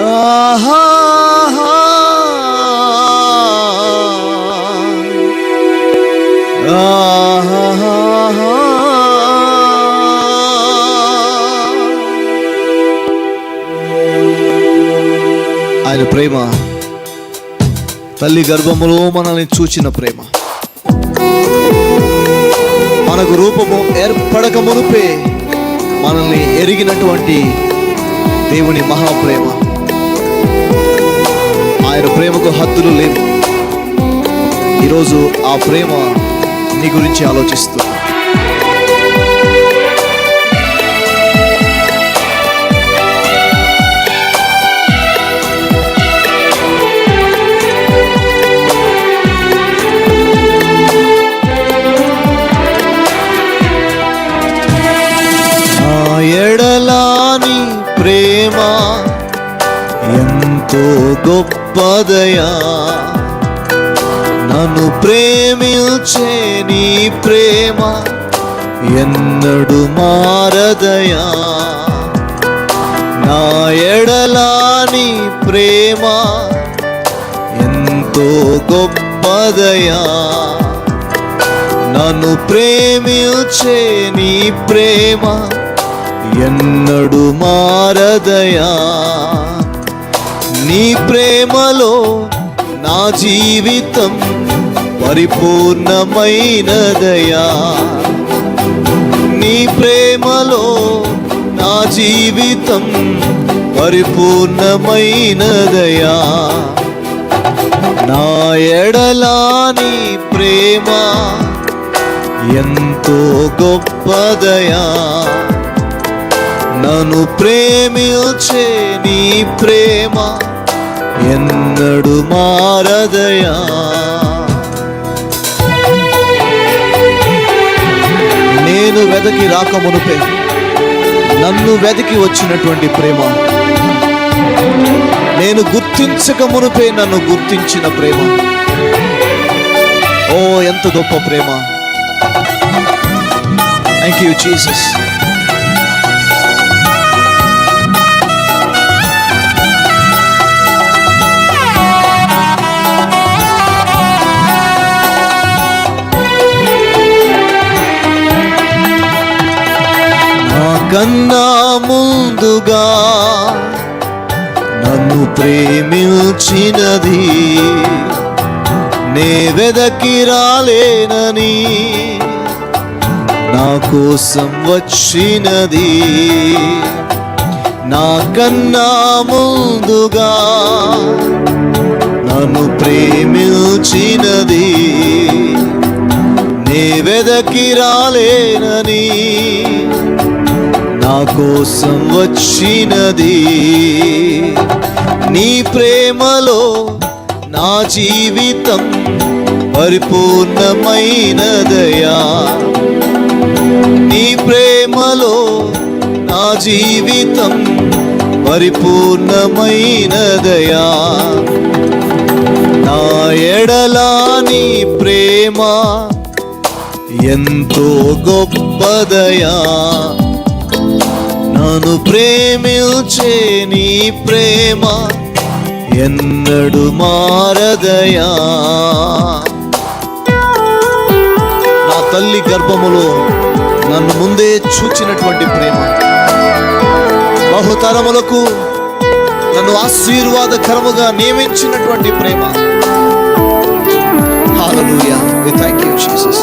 ఆహా ఆయన ప్రేమ. తల్లి గర్భములో మనల్ని చూచిన ప్రేమ. మనకు రూపము ఏర్పడక మునిపే మనల్ని ఎరిగినటువంటి దేవుని మహాప్రేమ. ఆయన ప్రేమకు హద్దులు లేవు. ఈరోజు ఆ ప్రేమ నీ గురించి ఆలోచిస్తూ ఎడలాని ప్రేమ ఎంతో గొప్పదయా నన్ను ప్రేమించే నీ ప్రేమ ఎన్నడు మారదయా. నా ఎడలాని ప్రేమ ఎంతో గొప్పదయా. నన్ను ప్రేమించే నీ ప్రేమ ఎన్నడు మారదయా. నీ ప్రేమలో నా జీవితం పరిపూర్ణమైనదయా నీ ప్రేమలో నా జీవితం పరిపూర్ణమైనదయా నా ఎడలా నీ ప్రేమ ఎంతో గొప్పదయా నన్ను ప్రేమించే నీ ప్రేమ ఎన్నడు మారదయా నేను వెదకి రాక మునుపే నన్ను వెదకి వచ్చినటువంటి ప్రేమ నేను గుర్తించక మునుపే నన్ను గుర్తించిన ప్రేమ ఓ ఎంత గొప్ప ప్రేమ థ్యాంక్ యూ జీసస్ కన్నా ముందుగా నన్ను ప్రేమించినది నే వెదకి రాలేనని నా కోసం వచ్చినది నా కన్నా ముందుగా నన్ను ప్రేమించినది నే వెదకి రాలేనని కోసం వచ్చినది. నీ ప్రేమలో నా జీవితం పరిపూర్ణమైనదయా నీ ప్రేమలో నా జీవితం పరిపూర్ణమైనదయా నా ఎడలా నీ ప్రేమ ఎంతో గొప్పదయా. నన్ను ప్రేమించే నీ ప్రేమ ఎన్నడు మారదయా నా తల్లి గర్భములో నన్ను ముందే చూచినటువంటి ప్రేమ బహుతరములకు నన్ను ఆశీర్వాదకరముగా నియమించినటువంటి ప్రేమ Hallelujah. We thank you, Jesus.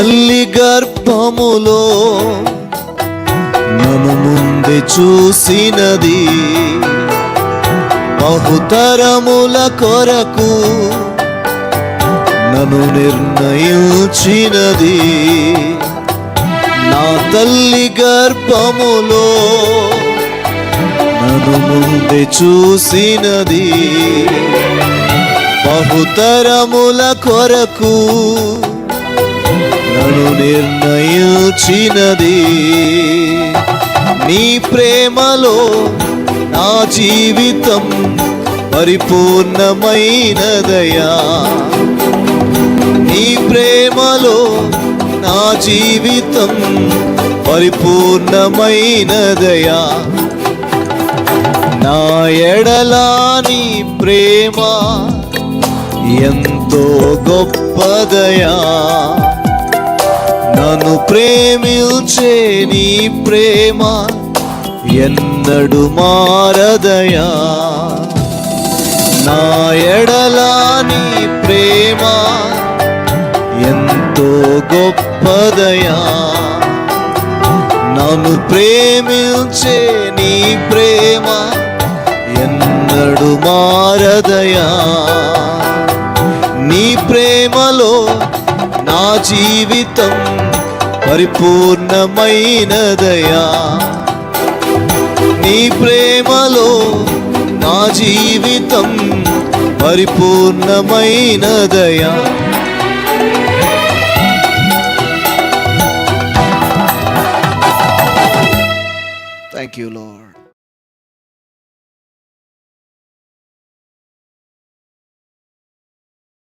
తల్లి గర్భములో నన్ను ముందే చూసినది బహుతరముల కొరకు నన్ను నిర్ణయించినది. నా తల్లి గర్భములో నన్ను ముందే చూసినది బహుతరముల కొరకు నన్ను నిర్ణయించినది. నీ ప్రేమలో నా జీవితం పరిపూర్ణమైనదయా. నీ ప్రేమలో నా జీవితం పరిపూర్ణమైనదయా. నా ఎడలాని ప్రేమ ఎంతో గొప్పదయా. నన్ను ప్రేమించే నీ ప్రేమ ఎన్నడు మారదయా? నా ఎడలా నీ ప్రేమ ఎంతో గొప్పదయా? నన్ను ప్రేమించే నీ ప్రేమ ఎన్నడు మారదయా? నీ ప్రేమలో నా జీవితం పరిపూర్ణమైనదయా. నీ ప్రేమలో నా జీవితం పరిపూర్ణమైనదయా.